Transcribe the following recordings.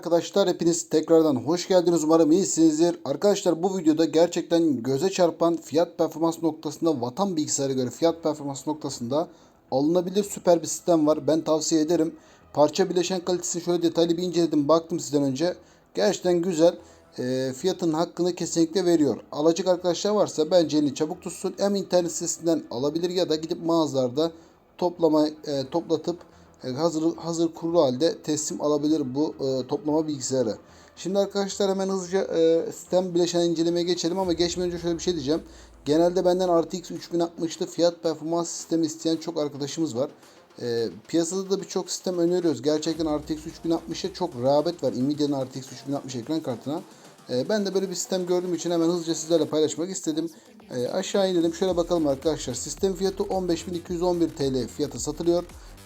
arkadaşlar hepiniz tekrardan hoş geldiniz umarım iyisinizdir. Arkadaşlar bu videoda gerçekten göze çarpan fiyat performans noktasında vatan bilgisayara göre fiyat performans noktasında alınabilir süper bir sistem var. Ben tavsiye ederim. Parça bileşen kalitesini şöyle detaylı bir inceledim baktım sizden önce. Gerçekten güzel. E, fiyatın hakkını kesinlikle veriyor. Alacak arkadaşlar varsa bence elini çabuk tutsun. Hem internet sitesinden alabilir ya da gidip mağazalarda toplama e, toplatıp hazır hazır kurulu halde teslim alabilir bu e, toplama bilgisayarı. Şimdi arkadaşlar hemen hızlıca e, sistem bileşen incelemeye geçelim ama geçmeden önce şöyle bir şey diyeceğim. Genelde benden RTX 3060'lı fiyat performans sistemi isteyen çok arkadaşımız var. E, piyasada da birçok sistem öneriyoruz. Gerçekten RTX 3060'a çok rağbet var. Nvidia'nın RTX 3060 ekran kartına. E, ben de böyle bir sistem gördüğüm için hemen hızlıca sizlerle paylaşmak istedim. E, aşağı inelim. Şöyle bakalım arkadaşlar. Sistem fiyatı 15.211 TL fiyatı satılıyor.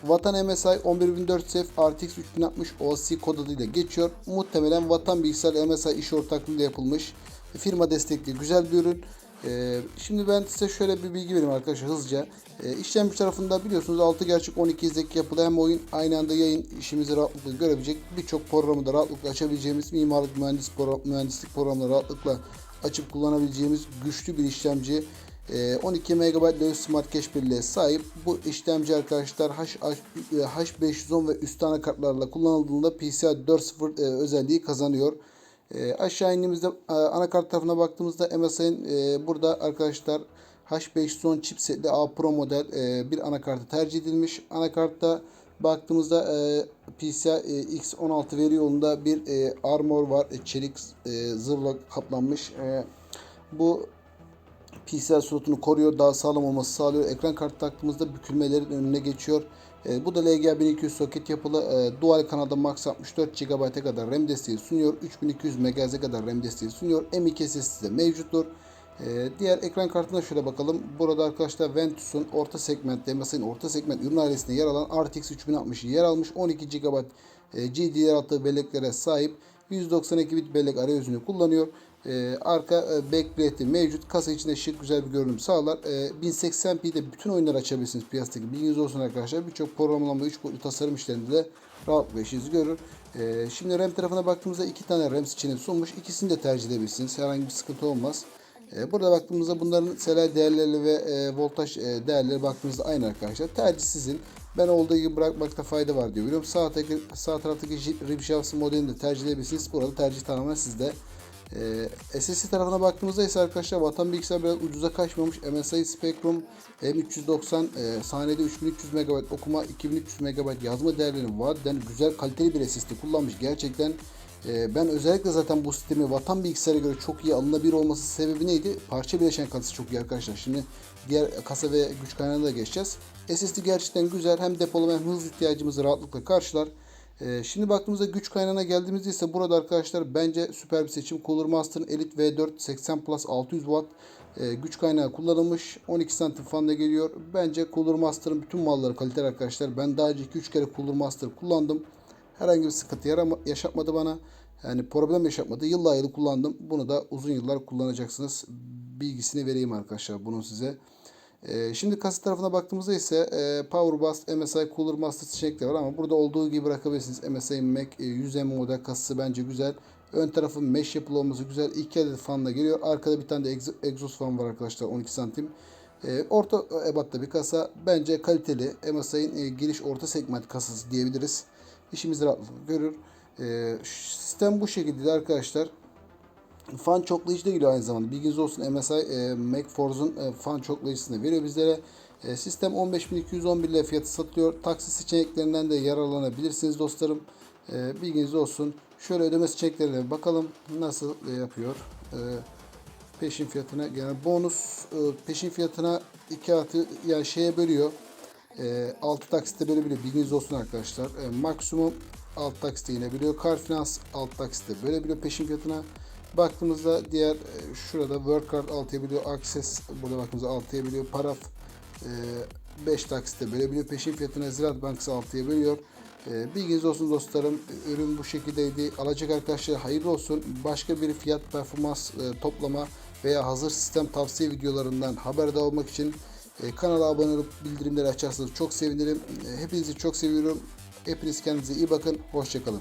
Vatan MSI 11400F RTX 3060 OC kod adıyla geçiyor. Muhtemelen Vatan Bilgisayar MSI iş ortaklığıyla yapılmış. Firma destekli güzel bir ürün. Ee, şimdi ben size şöyle bir bilgi vereyim arkadaşlar hızlıca. Ee, işlemci tarafında biliyorsunuz 6 gerçek 12 izlek yapılı hem oyun aynı anda yayın işimizi rahatlıkla görebilecek birçok programı da rahatlıkla açabileceğimiz mimarlık mühendislik programları rahatlıkla açıp kullanabileceğimiz güçlü bir işlemci. Ee, 12 MB Level Smart Cache birliğe sahip. Bu işlemci arkadaşlar H, H, H510 ve üst anakartlarla kullanıldığında PCI 4.0 e, özelliği kazanıyor. E, aşağı indiğimizde e, anakart tarafına baktığımızda MSI'nin e, burada arkadaşlar H510 chipsetli A Pro model e, bir anakartı tercih edilmiş. Anakartta baktığımızda e, PCI e, X16 veri yolunda bir e, armor var. E, çelik e, zırhla kaplanmış. E, bu PCI slotunu koruyor, daha sağlam olması sağlıyor. Ekran kartı taktığımızda bükülmelerin önüne geçiyor. E, bu da LGA 1200 soket yapılı e, dual kanalda max 64 GB'a kadar RAM desteği sunuyor. 3200 MHz'e kadar RAM desteği sunuyor. M.2 SSD de mevcuttur. E, diğer ekran kartına şöyle bakalım. Burada arkadaşlar Ventus'un orta segment, MSI'nin orta segment ürün ailesinde yer alan RTX 3060 yer almış. 12 GB e, GDDR6 belleklere sahip. 192 bit bellek arayüzünü kullanıyor. Ee, arka e, backplate'i mevcut. Kasa içinde şık güzel bir görünüm sağlar. Ee, 1080p'de bütün oyunları açabilirsiniz piyasadaki. Bilginiz olsun arkadaşlar. Birçok programlama 3 boyutlu tasarım işlerinde de rahatlıkla işinizi görür. Ee, şimdi RAM tarafına baktığımızda iki tane RAM seçeneği sunmuş. İkisini de tercih edebilirsiniz. Herhangi bir sıkıntı olmaz. Ee, burada baktığımızda bunların sel değerleri ve e, voltaj e, değerleri baktığımızda aynı arkadaşlar. Tercih sizin. Ben olduğu gibi bırakmakta fayda var diyor. Biliyorum sağ, sağ taraftaki Ripshaft modelini de tercih edebilirsiniz. Burada tercih tamamen sizde. Ee, SSD tarafına baktığımızda ise arkadaşlar vatan bilgisayar biraz ucuza kaçmamış. MSI Spectrum M390 e, saniyede 3300 MB okuma 2300 MB yazma değerlerini vaat eden güzel kaliteli bir SSD kullanmış. Gerçekten e, ben özellikle zaten bu sistemi vatan bilgisayara göre çok iyi alınabilir olması sebebi neydi? Parça bileşen kalitesi çok iyi arkadaşlar. Şimdi diğer kasa ve güç kaynağına da geçeceğiz. SSD gerçekten güzel. Hem depolama hem hız ihtiyacımızı rahatlıkla karşılar. Ee, şimdi baktığımızda güç kaynağına geldiğimizde ise burada arkadaşlar bence süper bir seçim. Cooler Master'ın Elite V4 80 Plus 600 Watt e, güç kaynağı kullanılmış. 12 santim fan da geliyor. Bence Cooler Master'ın bütün malları kaliteli arkadaşlar. Ben daha önce 2-3 kere Cooler Master kullandım. Herhangi bir sıkıntı yarama, yaşatmadı bana. Yani problem yaşatmadı. Yıllar yılı kullandım. Bunu da uzun yıllar kullanacaksınız. Bilgisini vereyim arkadaşlar bunun size. Ee, şimdi kasa tarafına baktığımızda ise e, Power Bust, MSI Cooler Master seçenekleri var ama burada olduğu gibi bırakabilirsiniz. MSI Mac e, 100M model kasası bence güzel. Ön tarafı mesh yapılı olması güzel. İki adet fanla geliyor. Arkada bir tane de egzoz fan var arkadaşlar 12 santim. E, orta ebatta bir kasa. Bence kaliteli. MSI'nin e, giriş orta segment kasası diyebiliriz. İşimizi rahatlıkla görür. E, sistem bu şekilde arkadaşlar. Fan çoklayıcı da geliyor aynı zamanda. Bilginiz olsun MSI e, MacForce'un e, fan çoklayıcısını veriyor bizlere. E, sistem 15.211 ile fiyatı satılıyor. Taksi seçeneklerinden de yararlanabilirsiniz dostlarım. E, bilginiz olsun. Şöyle ödeme seçeneklerine bakalım nasıl e, yapıyor. E, peşin fiyatına yani bonus e, peşin fiyatına 2 artı yani şeye bölüyor. E, 6 taksitte bölebiliyor. Bilginiz olsun arkadaşlar. E, maksimum 6 taksitte yine biliyor. Kar finans 6 taksitte bölebiliyor peşin fiyatına. Baktığımızda diğer e, şurada WorkCard 6'ya biliyor. Access burada baktığımızda 6'ya biliyor. Paraf 5 taksitte bölebiliyor. Peşin fiyatına Ziraat Bankası 6'ya bölüyor. E, bilginiz olsun dostlarım. Ürün bu şekildeydi. Alacak arkadaşlar hayırlı olsun. Başka bir fiyat performans e, toplama veya hazır sistem tavsiye videolarından haberdar olmak için kanala abone olup bildirimleri açarsanız çok sevinirim. Hepinizi çok seviyorum. Hepiniz kendinize iyi bakın. Hoşçakalın.